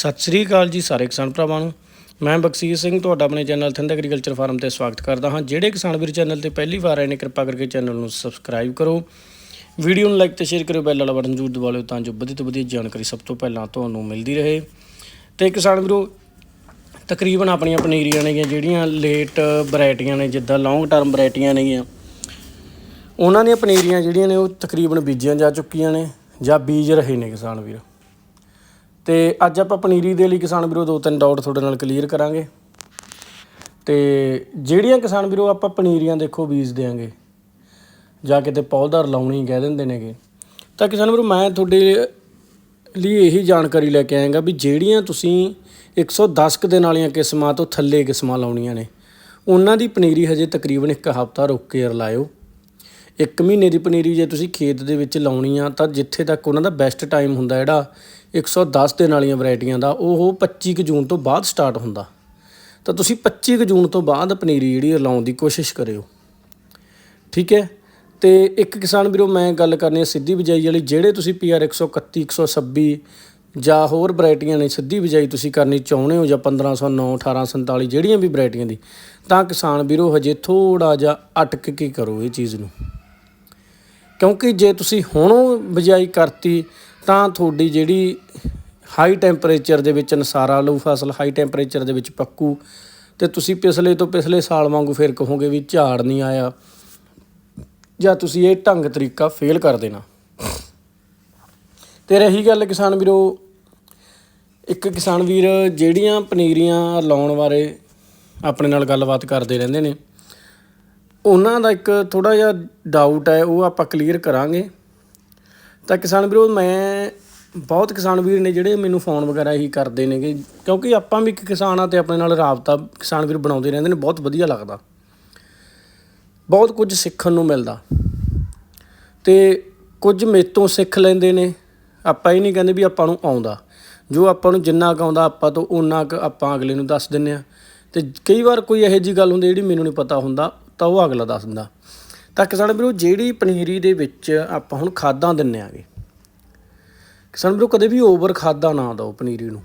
ਸਤਿ ਸ੍ਰੀ ਅਕਾਲ ਜੀ ਸਾਰੇ ਕਿਸਾਨ ਭਰਾਵਾਂ ਨੂੰ। ਮੈਂ ਬਖਸ਼ੀਰ ਸਿੰਘ, ਤੁਹਾਡਾ ਆਪਣੇ ਚੈਨਲ ਥਿੰਦ ਐਗਰੀਕਲਚਰ ਫਾਰਮ ਤੇ ਸਵਾਗਤ ਕਰਦਾ ਹਾਂ। ਜਿਹੜੇ ਕਿਸਾਨ ਵੀਰ ਚੈਨਲ ਤੇ ਪਹਿਲੀ ਵਾਰ ਆਏ ਨੇ, ਕਿਰਪਾ ਕਰਕੇ ਚੈਨਲ ਨੂੰ ਸਬਸਕ੍ਰਾਈਬ ਕਰੋ। ਵੀਡੀਓ ਨੂੰ ਲਾਈਕ ਤੇ ਸ਼ੇਅਰ ਕਰਿਓ ਬੈਲ ਵਾਲਾ ਬਟਨ ਜ਼ਰੂਰ ਦਬਾ ਲਿਓ ਤਾਂ ਜੋ ਵਧੀਆ ਤੋਂ ਵਧੀਆ ਜਾਣਕਾਰੀ ਸਭ ਤੋਂ ਪਹਿਲਾਂ ਤੁਹਾਨੂੰ ਮਿਲਦੀ ਰਹੇ। ਤੇ ਕਿਸਾਨ ਵੀਰੋ, ਤਕਰੀਬਨ ਆਪਣੀਆਂ ਪਨੀਰੀਆਂ ਨੇਗੀਆਂ, ਜਿਹੜੀਆਂ ਲੇਟ ਵੈਰਾਈਟੀਆਂ ਨੇ, ਜਿੱਦਾਂ ਲੌਂਗ ਟਰਮ ਵੈਰਾਈਟੀਆਂ ਨੇਗੀਆਂ। ਉਹਨਾਂ ਦੀਆਂ ਪਨੀਰੀਆਂ ਜਿਹੜੀਆਂ ਨੇ, ਉਹ ਤਕਰੀਬਨ ਬੀਜੀਆਂ ਜਾ ਚੁੱਕੀਆਂ ਨੇ ਜਾਂ ਬੀਜ ਰਹੇ ਨੇ ਕਿਸਾਨ ਵੀਰ। ਤੇ ਅੱਜ ਆਪਾਂ ਪਨੀਰੀ ਦੇ ਲਈ ਕਿਸਾਨ ਵੀਰੋ ਦੋ ਤਿੰਨ ਡਾਊਟ ਤੁਹਾਡੇ ਨਾਲ ਕਲੀਅਰ ਕਰਾਂਗੇ। ਤੇ ਜਿਹੜੀਆਂ ਕਿਸਾਨ ਵੀਰੋ ਆਪਾਂ ਪਨੀਰੀਆਂ ਦੇਖੋ ਬੀਜ ਦੇਾਂਗੇ ਜਾਂ ਕਿਤੇ ਪੌਦਾਰ ਲਾਉਣੀ ਕਹਿ ਦਿੰਦੇ ਨੇਗੇ। ਤਾਂ ਕਿਸਾਨ ਵੀਰੋ ਮੈਂ ਤੁਹਾਡੇ ਲਈ ਇਹੀ ਜਾਣਕਾਰੀ ਲੈ ਕੇ ਆਏਗਾ ਵੀ ਜਿਹੜੀਆਂ ਤੁਸੀਂ 110 ਕੁ ਦਿਨ ਵਾਲੀਆਂ ਕਿਸਮਾਂ ਤੋਂ ਥੱਲੇ ਕਿਸਮਾਂ ਲਾਉਣੀਆਂ ਨੇ, ਉਹਨਾਂ ਦੀ ਪਨੀਰੀ ਹਜੇ ਤਕਰੀਬਨ ਇੱਕ ਹਫ਼ਤਾ ਰੁੱਕ ਕੇ ਲਾਇਓ। ਇੱਕ ਮਹੀਨੇ ਦੀ ਪਨੀਰੀ ਜੇ ਤੁਸੀਂ ਖੇਤ ਦੇ ਵਿੱਚ ਲਾਉਣੀ ਆ, ਤਾਂ ਜਿੱਥੇ ਤੱਕ ਉਹਨਾਂ ਦਾ ਬੈਸਟ ਟਾਈਮ ਹੁੰਦਾ ਜਿਹੜਾ 110 ਦਿਨ ਵਾਲੀਆਂ ਵੈਰਾਈਟੀਆਂ ਦਾ, ਉਹ 25 ਕੁ ਜੂਨ ਤੋਂ ਬਾਅਦ ਸਟਾਰਟ ਹੁੰਦਾ। ਤਾਂ ਤੁਸੀਂ 25 ਕੁ ਜੂਨ ਤੋਂ ਬਾਅਦ ਪਨੀਰੀ ਜਿਹੜੀ ਲਾਉਣ ਦੀ ਕੋਸ਼ਿਸ਼ ਕਰਿਓ। ਠੀਕ ਹੈ? ਤੇ ਇੱਕ ਕਿਸਾਨ ਵੀਰੋ, ਮੈਂ ਗੱਲ ਕਰਨੀ ਹੈ ਸਿੱਧੀ ਬਿਜਾਈ ਵਾਲੀ, ਜਿਹੜੇ ਤੁਸੀਂ ਪੀਆਰ 131 126 ਜਾਂ ਹੋਰ ਵੈਰਾਈਟੀਆਂ ਨੇ ਸਿੱਧੀ ਬਿਜਾਈ ਤੁਸੀਂ ਕਰਨੀ ਚਾਹੁੰਦੇ ਹੋ, ਜਾਂ 1509 1847 ਜਿਹੜੀਆਂ ਵੀ ਵੈਰਾਈਟੀਆਂ ਦੀ, ਤਾਂ ਕਿਸਾਨ ਵੀਰੋ, ਹਜੇ ਥੋੜਾ ਜਿਹਾ ਅਟਕ ਕੇ ਕਰੋ ਇਹ ਚੀਜ਼ ਨੂੰ। ਕਿਉਂਕਿ ਜੇ ਤੁਸੀਂ ਹੁਣੋਂ ਬਿਜਾਈ ਕਰਤੀ, ਤਾਂ ਤੁਹਾਡੀ ਜਿਹੜੀ ਹਾਈ ਟੈਂਪਰੇਚਰ ਦੇ ਵਿੱਚ ਨਸਾਰਾ ਲਊ, ਫਸਲ ਹਾਈ ਟੈਂਪਰੇਚਰ ਦੇ ਵਿੱਚ ਪੱਕੂ, ਤੇ ਤੁਸੀਂ ਪਿਛਲੇ ਤੋਂ ਪਿਛਲੇ ਸਾਲ ਵਾਂਗੂ ਫਿਰ ਕਹੋਗੇ ਵੀ ਝਾੜ ਨਹੀਂ ਆਇਆ। ਜਾਂ ਤੁਸੀਂ ਇਹ ਢੰਗ ਤਰੀਕਾ ਫੇਲ ਕਰ ਦੇਣਾ। ਤੇ ਰਹੀ ਗੱਲ ਕਿਸਾਨ ਵੀਰੋ, ਇੱਕ ਕਿਸਾਨ ਵੀਰ ਜਿਹੜੀਆਂ ਪਨੀਰੀਆਂ ਲਾਉਣ ਬਾਰੇ ਆਪਣੇ ਨਾਲ ਗੱਲਬਾਤ ਕਰਦੇ ਰਹਿੰਦੇ ਨੇ। ਉਹਨਾਂ ਦਾ ਇੱਕ ਥੋੜਾ ਜਿਹਾ ਡਾਊਟ ਹੈ, ਉਹ ਆਪਾਂ ਕਲੀਅਰ ਕਰਾਂਗੇ। ਤਾਂ ਕਿਸਾਨ ਵੀਰੋ, ਮੈਂ ਬਹੁਤ ਕਿਸਾਨ ਵੀਰ ਨੇ ਜਿਹੜੇ ਮੈਨੂੰ ਫੋਨ ਵਗੈਰਾ ਹੀ ਕਰਦੇ ਨੇਗੇ, ਕਿਉਂਕਿ ਆਪਾਂ ਵੀ ਇੱਕ ਕਿਸਾਨ ਆ ਤੇ ਆਪਣੇ ਨਾਲ ਰਾਬਤਾ ਕਿਸਾਨ ਵੀਰ ਬਣਾਉਂਦੇ ਰਹਿੰਦੇ ਨੇ, ਬਹੁਤ ਵਧੀਆ ਲੱਗਦਾ। ਬਹੁਤ ਕੁਝ ਸਿੱਖਣ ਨੂੰ ਮਿਲਦਾ। ਤੇ ਕੁਝ ਮੇਤੋਂ ਸਿੱਖ ਲੈਂਦੇ ਨੇ, ਆਪਾਂ ਇਹ ਨਹੀਂ ਕਹਿੰਦੇ ਵੀ ਆਪਾਂ ਨੂੰ ਆਉਂਦਾ। ਜੋ ਆਪਾਂ ਨੂੰ ਜਿੰਨਾ ਕੁ ਆਉਂਦਾ, ਆਪਾਂ ਤੋਂ ਉਨਾ ਕੁ ਆਪਾਂ ਅਗਲੇ ਨੂੰ ਦੱਸ ਦਿੰਨੇ ਆ ਤੇ ਕਈ ਵਾਰ ਕੋਈ ਇਹੋ ਜੀ ਗੱਲ ਹੁੰਦੀ ਜਿਹੜੀ ਮੈਨੂੰ ਨਹੀਂ ਪਤਾ ਹੁੰਦਾ। ਤਾਂ ਉਹ ਅਗਲਾ ਦੱਸ ਦਿੰਦਾ। ਤਾਂ ਕਿਸਾਨ ਵੀਰੋ, ਜਿਹੜੀ ਪਨੀਰੀ ਦੇ ਵਿੱਚ ਆਪਾਂ ਹੁਣ ਖਾਦਾਂ ਦਿੰਨੇ ਆਗੇ। ਕਿਸਾਨ ਵੀਰੋ, ਕਦੇ ਵੀ ਓਵਰ ਖਾਦਾਂ ਨਾ ਦਿਓ ਪਨੀਰੀ ਨੂੰ।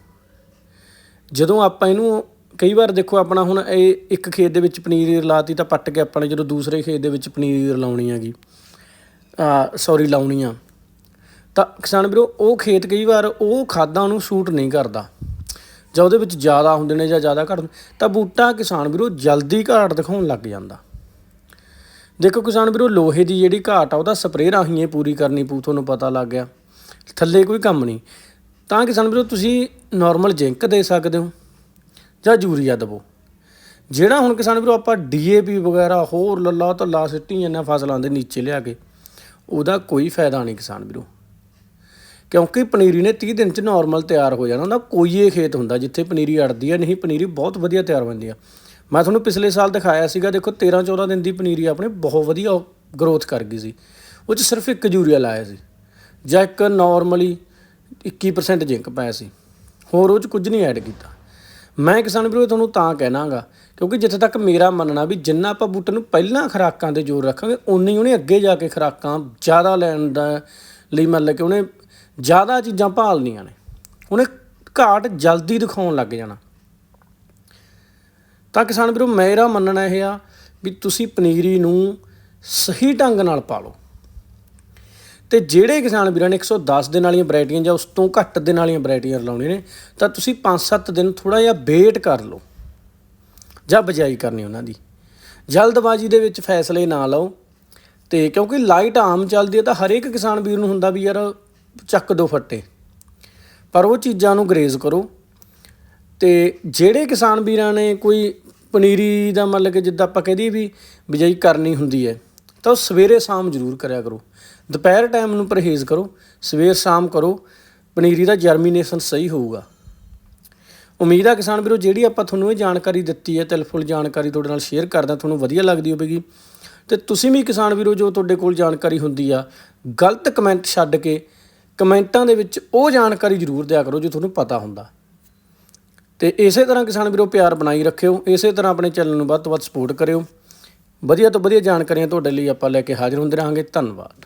ਜਦੋਂ ਆਪਾਂ ਇਹਨੂੰ ਕਈ ਵਾਰ ਦੇਖੋ ਆਪਣਾ ਹੁਣ ਇਹ ਇੱਕ ਖੇਤ ਦੇ ਵਿੱਚ ਪਨੀਰੀ ਲਾਤੀ ਤਾਂ ਪੱਟ ਕੇ ਆਪਾਂ ਨੇ ਜਦੋਂ ਦੂਸਰੇ ਖੇਤ ਦੇ ਵਿੱਚ ਪਨੀਰੀ ਲਾਉਣੀ ਹੈਗੀ, ਆ ਸੌਰੀ ਲਾਉਣੀ ਆ ਤਾਂ ਕਿਸਾਨ ਵੀਰੋ, ਉਹ ਖੇਤ ਕਈ ਵਾਰ ਉਹ ਖਾਦਾਂ ਨੂੰ ਸੂਟ ਨਹੀਂ ਕਰਦਾ। ਜਾਂ ਉਹਦੇ ਵਿੱਚ ਜ਼ਿਆਦਾ ਹੁੰਦੇ ਨੇ ਜਾਂ ਜ਼ਿਆਦਾ ਘੱਟ ਤਾਂ ਬੂਟਾ ਕਿਸਾਨ ਵੀਰੋ, ਜਲਦੀ ਘਾਟ ਦਿਖਾਉਣ ਲੱਗ ਜਾਂਦਾ। ਦੇਖੋ ਕਿਸਾਨ ਵੀਰੋ, ਲੋਹੇ ਦੀ ਜਿਹੜੀ ਘਾਟ ਆ, ਉਹਦਾ ਸਪਰੇਅ ਰਾਹੀਂ ਇਹ ਪੂਰੀ ਕਰਨੀ ਪੂ ਤੁਹਾਨੂੰ ਪਤਾ ਲੱਗ ਗਿਆ। ਥੱਲੇ ਕੋਈ ਕੰਮ ਨਹੀਂ। ਤਾਂ ਕਿਸਾਨ ਵੀਰੋ, ਤੁਸੀਂ ਨਾਰਮਲ ਜ਼ਿੰਕ ਦੇ ਸਕਦੇ ਹੋ, ਜਾਂ ਯੂਰੀਆ ਦਵੋ। ਜਿਹੜਾ ਹੁਣ ਕਿਸਾਨ ਵੀਰੋ, ਆਪਾਂ ਡੀਏਪੀ ਵਗੈਰਾ ਹੋਰ ਲੱਲਾ ਧੱਲਾ ਸਿੱਟੀ ਜਾਂਦੇ ਫਸਲਾਂ ਦੇ ਨੀਚੇ ਲਿਆ ਕੇ, ਉਹਦਾ ਕੋਈ ਫਾਇਦਾ ਨਹੀਂ ਕਿਸਾਨ ਵੀਰੋ। ਕਿਉਂਕਿ ਪਨੀਰੀ ਨੇ 30 ਦਿਨ ਚ ਨਾਰਮਲ ਤਿਆਰ ਹੋ ਜਾਣਾ, ਉਹਦਾ ਕੋਈ ਇਹ ਖੇਤ ਹੁੰਦਾ, ਜਿੱਥੇ ਪਨੀਰੀ ਅੜਦੀ ਆ, ਨਹੀਂ, ਪਨੀਰੀ ਬਹੁਤ ਵਧੀਆ ਤਿਆਰ ਹੁੰਦੀ ਆ। ਮੈਂ ਤੁਹਾਨੂੰ ਪਿਛਲੇ ਸਾਲ ਦਿਖਾਇਆ ਸੀਗਾ, ਦੇਖੋ 13 14 ਦਿਨ ਦੀ ਪਨੀਰੀ ਆਪਣੇ ਬਹੁਤ ਵਧੀਆ ਗਰੋਥ ਕਰ ਗਈ ਸੀ। ਉਹ ਚ ਸਿਰਫ ਇੱਕ ਯੂਰੀਆ ਲਾਇਆ ਸੀ, ਜਾਂ ਇੱਕ ਨਾਰਮਲੀ 21% ਜ਼ਿੰਕ ਪਾਇਆ ਸੀ। ਹੋਰ ਉਹ ਚ ਕੁਝ ਨਹੀਂ ਐਡ ਕੀਤਾ। ਮੈਂ ਕਿਸਾਨ ਵੀਰੋ ਤੁਹਾਨੂੰ ਤਾਂ ਕਹਿਣਾਗਾ, ਕਿਉਂਕਿ ਜਿੱਥੇ ਤੱਕ ਮੇਰਾ ਮੰਨਣਾ ਵੀ ਜਿੰਨਾ ਆਪਾਂ ਬੂਟੇ ਨੂੰ ਪਹਿਲਾਂ ਖਰਾਕਾਂ ਤੇ ਜ਼ੋਰ ਰੱਖਾਂਗੇ ਉਨੀ ਉਹਨੇ ਅੱਗੇ ਜਾ ਕੇ ਖਰਾਕਾਂ ਜ਼ਿਆਦਾ ਲੈਣ ਦਾ ਲਈ ਮਤਲਬ ਕਿ ਉਹਨੇ ਜ਼ਿਆਦਾ ਚੀਜ਼ਾਂ ਭਾਲਣੀਆਂ ਨੇ। ਉਹਨੇ ਘਾਟ ਜਲਦੀ ਦਿਖਾਉਣ ਲੱਗ ਜਾਣਾ। ਤਾਂ ਕਿਸਾਨ ਵੀਰੋ, ਮੇਰਾ ਮੰਨਣਾ ਇਹ ਆ ਵੀ ਤੁਸੀਂ ਪਨੀਰੀ ਨੂੰ ਸਹੀ ਢੰਗ ਨਾਲ ਪਾਲੋ ਤੇ ਜਿਹੜੇ ਕਿਸਾਨ ਵੀਰਾਂ ਨੇ 110 ਦਿਨ ਵਾਲੀਆਂ ਵੈਰਾਈਟੀਆਂ ਜਾਂ ਉਸ ਤੋਂ ਘੱਟ ਦਿਨ ਵਾਲੀਆਂ ਵੈਰਾਈਟੀਆਂ ਲਾਉਣੀਆਂ ਨੇ, ਤਾਂ ਤੁਸੀਂ 5-7 ਦਿਨ ਥੋੜਾ ਜਿਹਾ ਵੇਟ ਕਰ ਲਓ ਜਾਂ ਬਜਾਈ ਕਰਨੀ ਉਹਨਾਂ ਦੀ। ਜਲਦਬਾਜ਼ੀ ਦੇ ਵਿੱਚ ਫੈਸਲੇ ਨਾ ਲਓ ਤੇ ਕਿਉਂਕਿ ਲਾਈਟ ਆਮ ਚੱਲਦੀ ਹੈ ਤਾਂ ਹਰੇਕ ਕਿਸਾਨ ਵੀਰ ਨੂੰ ਹੁੰਦਾ ਵੀ ਯਾਰ ਚੱਕ ਦੋ ਫੱਟੇ। ਪਰ ਉਹ ਚੀਜ਼ਾਂ ਨੂੰ ਗਰੇਜ਼ ਕਰੋ ਤੇ ਜਿਹੜੇ ਕਿਸਾਨ ਵੀਰਾਂ ਨੇ ਕੋਈ ਪਨੀਰੀ ਦਾ ਮਤਲਬ ਕਿ ਜਿੱਦਾਂ ਆਪਾਂ ਕਹਦੀ ਵੀ ਬਿਜਾਈ ਕਰਨੀ ਹੁੰਦੀ ਹੈ, ਤਾਂ ਉਹ ਸਵੇਰੇ ਸ਼ਾਮ ਜ਼ਰੂਰ ਕਰਿਆ ਕਰੋ। ਦੁਪਹਿਰ ਟਾਈਮ ਨੂੰ ਪਰਹੇਜ਼ ਕਰੋ, ਸਵੇਰ ਸ਼ਾਮ ਕਰੋ, ਪਨੀਰੀ ਦਾ ਜਰਮੀਨੇਸ਼ਨ ਸਹੀ ਹੋਊਗਾ। ਉਮੀਦ ਆ ਕਿਸਾਨ ਵੀਰੋ, ਜਿਹੜੀ ਆਪਾਂ ਤੁਹਾਨੂੰ ਇਹ ਜਾਣਕਾਰੀ ਦਿੱਤੀ ਹੈ ਤਿਲਫੁਲ ਜਾਣਕਾਰੀ ਤੁਹਾਡੇ ਨਾਲ ਸ਼ੇਅਰ ਕਰਦਾ, ਤੁਹਾਨੂੰ ਵਧੀਆ ਲੱਗਦੀ ਹੋਵੇਗੀ। ਤੇ ਤੁਸੀਂ ਵੀ ਕਿਸਾਨ ਵੀਰੋ, ਜੋ ਤੁਹਾਡੇ ਕੋਲ ਜਾਣਕਾਰੀ ਹੁੰਦੀ ਆ, ਗਲਤ ਕਮੈਂਟ ਛੱਡ ਕੇ ਕਮੈਂਟਾਂ ਦੇ ਵਿੱਚ ਉਹ ਜਾਣਕਾਰੀ ਜ਼ਰੂਰ ਦਿਆ ਕਰੋ ਜੋ ਤੁਹਾਨੂੰ ਪਤਾ ਹੁੰਦਾ। ਤੇ ਇਸੇ ਤਰ੍ਹਾਂ ਕਿਸਾਨ ਵੀਰੋ ਪਿਆਰ ਬਣਾਈ ਰੱਖਿਓ, ਇਸੇ ਤਰ੍ਹਾਂ ਆਪਣੇ ਚੈਨਲ ਨੂੰ ਵੱਧ ਤੋਂ ਵੱਧ ਸਪੋਰਟ ਕਰਿਓ। ਵਧੀਆ ਤੋਂ ਵਧੀਆ ਜਾਣਕਾਰੀਆਂ ਤੁਹਾਡੇ ਲਈ ਆਪਾਂ ਲੈ ਕੇ ਹਾਜ਼ਰ ਹੁੰਦੇ ਰਹਾਂਗੇ। ਧੰਨਵਾਦ।